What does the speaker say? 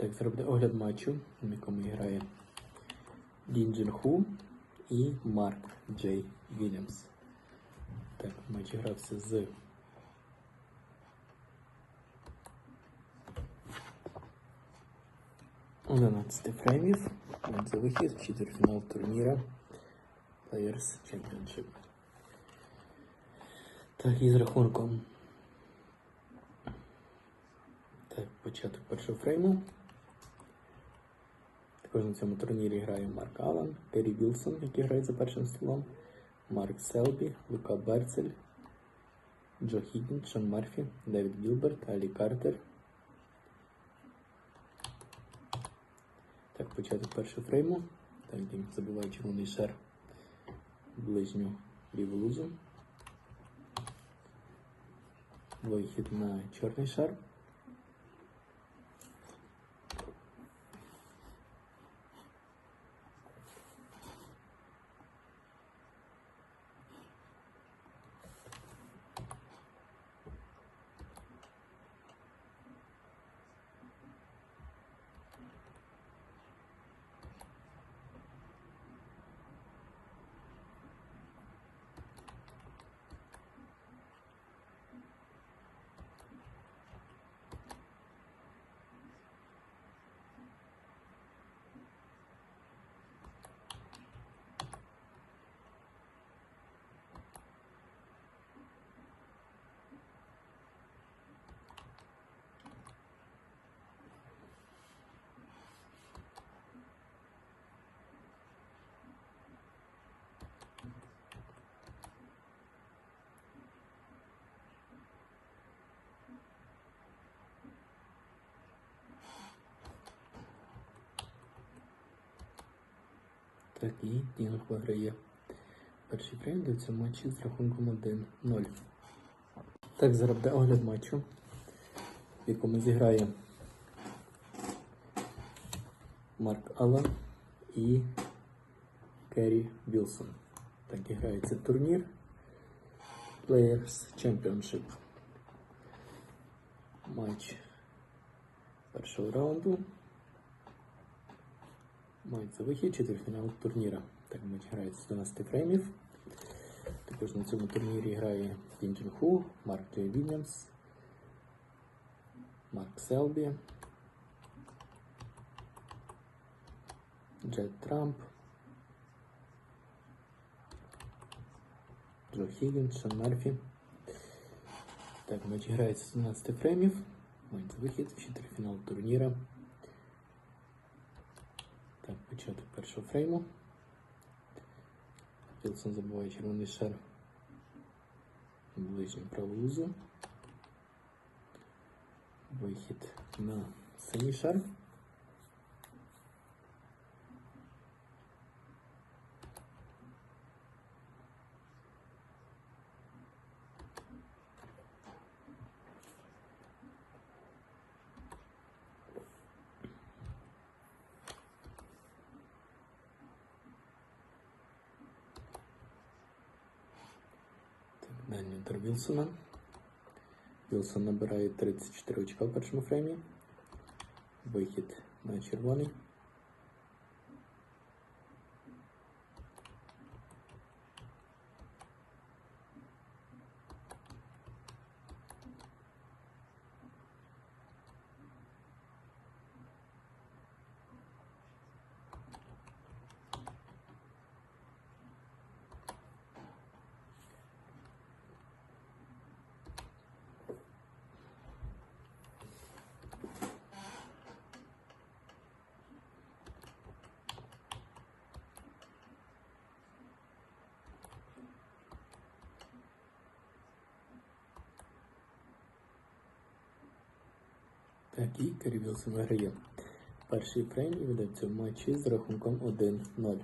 Так, зараз огляд матчу, в якому грає Лін Джин Ху і Марк Джей Вільямс. Так, матч грався з Одинадцяти фреймів. Це вихід в четвертьфінал турніра Players Championship. Так, і з рахунком. Так, початок першого фрейму. Також на цьому турнірі грає Марк Аллен, Керрі Вілсон, який грає за першим столом, Марк Селбі, Лука Берцель, Джо Хіггін, Шон Марфі, Девід Гілберт, Алі Картер. Так, початок першого фрейму. Так, він забиває червоний шар ближню ліву лузу. Вихід на чорний шар. Так, і Дінг виграє перший фрейм до цього матчі з рахунком 1-0. Так, зараз буде огляд матчу, в якому зіграє Марк Аллен і Керрі Вілсон. Так і грається турнір Players Championship. Матч першого раунду. Мається вихід четвертьфінал турніра. Так, матч грається з 12 фреймів. Також на цьому турнірі грає Кін Джин Ху, Марк Джей Вільямс, Марк Селбі, Джет Трамп, Джо Хіггін, Шон Мерфі. Так, матч грається з 12 фреймів. Мається вихід в четвертьфінал турніра. Так, початок першого фрейму. Вілсон забуває червоний шар ближню праву лузу. Вихід на синій шар. Далі удар Вілсона. Вілсон набирає 34 очка в першому фреймі. Вихід на червоний. Так, і Керрі Вілсон виграє перший фрейм ведеться веде в матчі з рахунком 1-0.